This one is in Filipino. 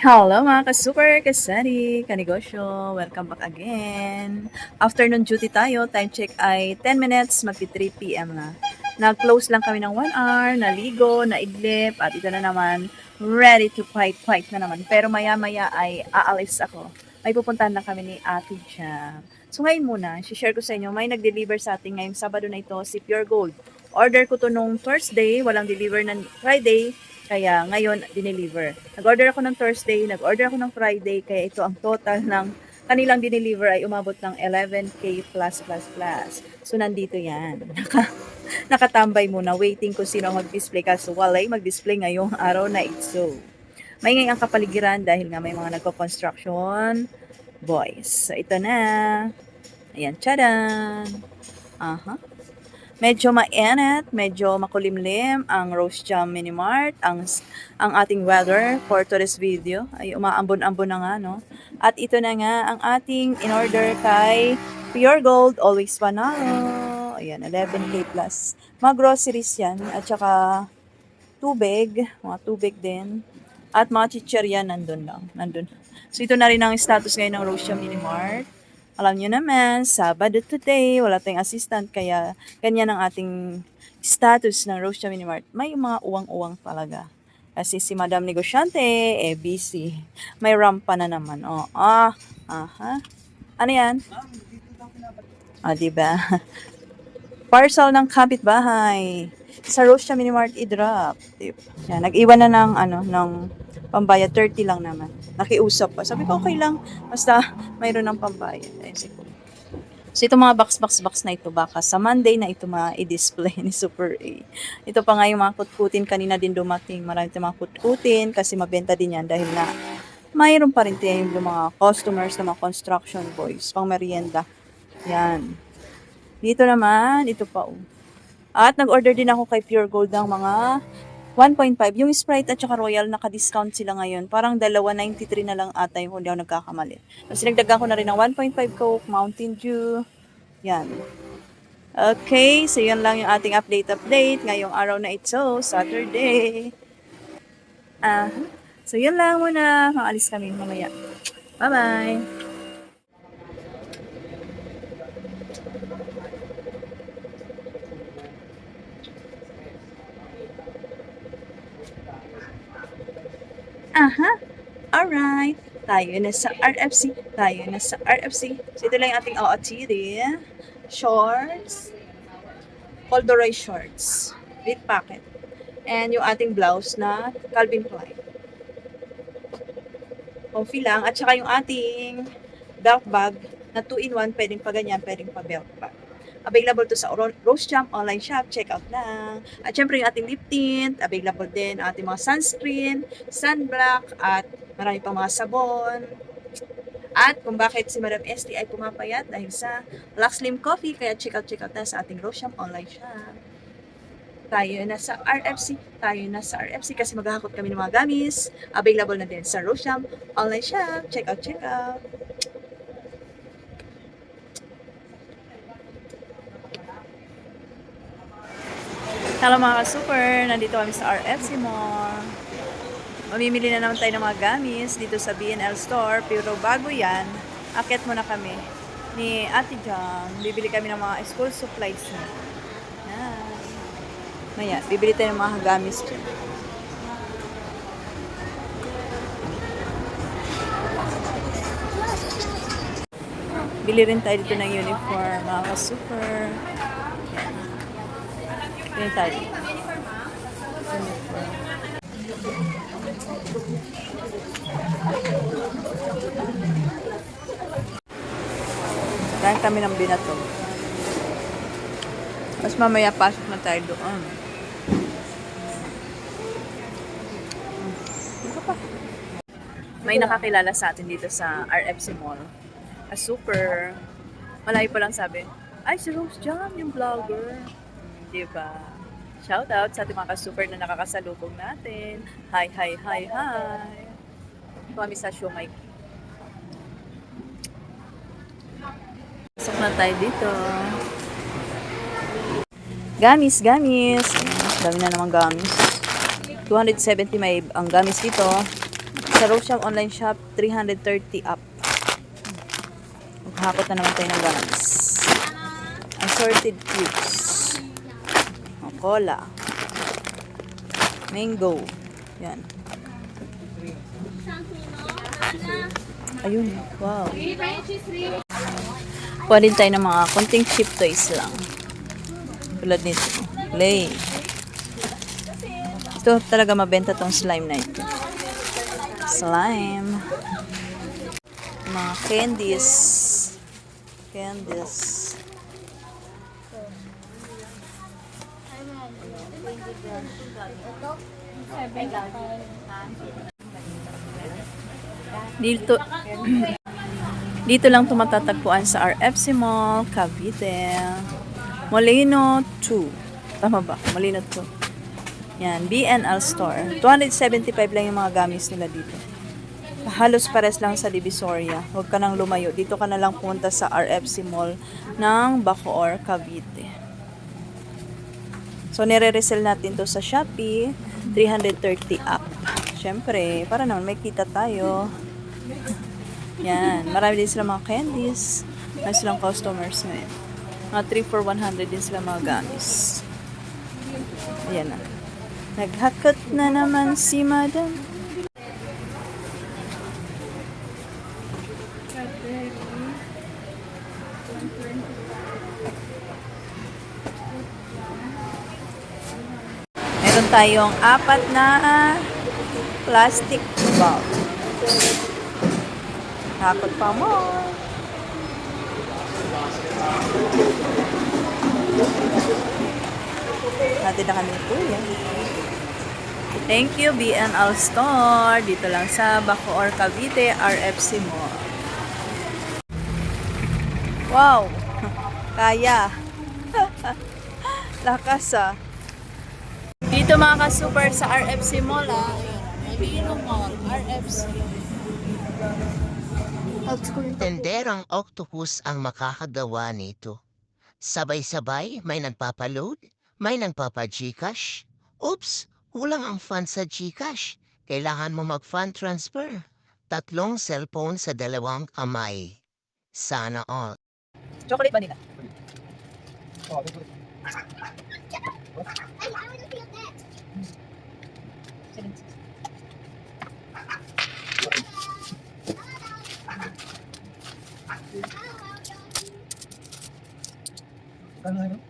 Hello mga ka-super, kasari, kanegosyo. Welcome back again. Afternoon duty tayo. Time check ay 10 minutes, magti 3 p.m. na. Nag-close lang kami ng 1 hour, naligo, naidlip, at ito na naman, ready to fight, fight na naman. Pero maya-maya ay aalis ako. May pupuntahan na kami ni Ate Jam. So ngayon muna, share ko sa inyo, may nag-deliver sa atin ngayong Sabado na ito, si Pure Gold. Order ko to nung Thursday, walang deliver na Friday, kaya ngayon, dineliver. Nag-order ako ng Thursday, nag-order ako ng Friday, kaya ito ang total ng kanilang dineliver ay umabot ng 11K plus plus plus. So, nandito yan. Naka, nakatambay muna, waiting kung sino mag-display kasi walay mag-display ngayong araw na ito. May ngayon ang kapaligiran dahil nga may mga nagko-construction boys. So, ito na. Ayan, tchadan! Aha. Medyo mainit, medyo makulimlim ang Rose Jam Mini Mart, ang, ang ating weather for today's video ay umaambon-ambon na nga, no? At ito na nga ang ating in-order kay Pure Gold, always panalo. Ayan, 11K plus. Mga groceries yan, at saka tubig, mga tubig din. At mga chicherya nandun lang, nandun. So ito na rin ang status ngayon ng Rose Jam Mini Mart. Alam nyo naman, Sabado today, wala tayong assistant, kaya ganyan ang ating status ng Rose Mini Mart. May mga uwang-uwang talaga. Kasi si Madam Negosyante, eh, busy. May rampa na naman. Oh, ah, aha. Ano yan? Ah, di ba? Parcel ng kapitbahay. Sa Rose Mini Mart i-drop. Diba? Yan, nag-iwan na ng, ano, ng pambayad. 30 lang naman. Nakiusap pa. Sabi ko, okay lang. Basta mayroon ng pambayad. Ayun, si Kuya. So, itong mga box-box-box na ito, baka sa Monday na ito ma-display ni Super A. Ito pa nga yung mga kutkutin kanina din dumating. Marami tayong mga kutkutin kasi mabenta din yan dahil na mayroon pa rin tayong mga customers na mga construction boys, pang merienda. Yan. Dito naman, ito pa oh. At nag-order din ako kay Pure Gold ng mga 1.5. Yung Sprite at saka Royal, naka-discount sila ngayon. Parang dalawa, 93 na lang ata yung kung di ako nagkakamali. Tapos nagdagan ko na rin ng 1.5 Coke, Mountain Dew. Yan. Okay, so yan lang yung ating update-update ngayong araw na ito, Saturday. Ah, so yan lang muna. Maalis kami mamaya. Bye-bye! Aha. Alright. Tayo na sa RFC. Tayo na sa RFC. So, ito lang yung ating OOTD. Shorts. Corduroy shorts. With pocket. And yung ating blouse na Calvin Klein. Comfy lang. At saka yung ating belt bag na 2-in-1. Pwedeng pa ganyan, pwedeng pa belt bag. Available to sa Ro- Rose Jam online shop. Check out na. At syempre yung ating lip tint. Available din ating mga sunscreen, sunblock, at marami pang mga sabon. At kung bakit si Madam ST ay pumapayat dahil sa Lux Slim Coffee, kaya check out, check out na sa ating Rose Jam online shop. Tayo na sa RFC. Tayo na sa RFC kasi maghahakot kami ng mga gamis. Available na din sa Rose Jam online shop. Check out, check out. Hello mga ka-super, nandito kami sa RFC Mall. Mamimili na naman tayo ng mga gamis dito sa BNL Store, pero bago yan, akit muna kami ni Ate Jam. Bibili kami ng mga school supplies niya. Maya, bibili tayo ng mga gamis dyan. Bili rin tayo dito ng uniform, mga ka-super. Tayo. Uniform. Dahil kami ng binato. Mas mamaya pasok na tayo doon. Pa. May nakakilala sa atin dito sa RFC Mall. A super. Malayo pa lang sabi, ay si Rose Jam, yung vlogger. Diba? Shout out sa ating mga ka-super na nakakasalubong natin. Hi, hi, hi, hi. Ito kami sa Shumai. Pasok na tayo dito. Gamis, gamis. Dami na naman gamis. 270 may ang gamis dito. Sa Rosham online shop, 330 up. Maghakot na naman tayo ng gums. Assorted cubes. Cola. Mango. Yan. Ayun. Wow. Kuha tayo ng mga konting cheap toys lang. Tulad nito. Play. Ito talaga mabenta tong slime na ito. Slime. Mga candies. Candies. Dito, dito lang tumatatagpuan sa RFC Mall, Cavite. Molino 2. Tama ba? Molino 2. Yan, BNL Store. 275 lang yung mga gamis nila dito. Halos pares lang sa Divisoria. Huwag ka nang lumayo. Dito ka na lang punta sa RFC Mall ng Bacoor, Cavite. So, nire-resell natin to sa Shopee. 330 up. Siyempre, para naman may kita tayo. Yan. Marami din sila mga candies. Marami silang customers ngayon. Mga 3 for 100 din sila mga gamis. Ayan na. Naghakot na naman si madam. Meron tayong apat na plastic bulb. Hakot pa mo. Natin na kami ni Kuya. Thank you, BNL Store. Dito lang sa Bacoor, Cavite, RFC Mall. Wow! Kaya. Lakas ah. Dito mga ka-super sa RFC Mall ah. Molino Mall, RFC. Tenderang octopus ang makakagawa nito. Sabay-sabay, may nagpapaload, may nagpapa-Gcash. Oops, kulang ang fund sa Gcash. Kailangan mo mag-fund transfer. Tatlong cellphone sa dalawang kamay. Sana all. Chocolate 行かないの？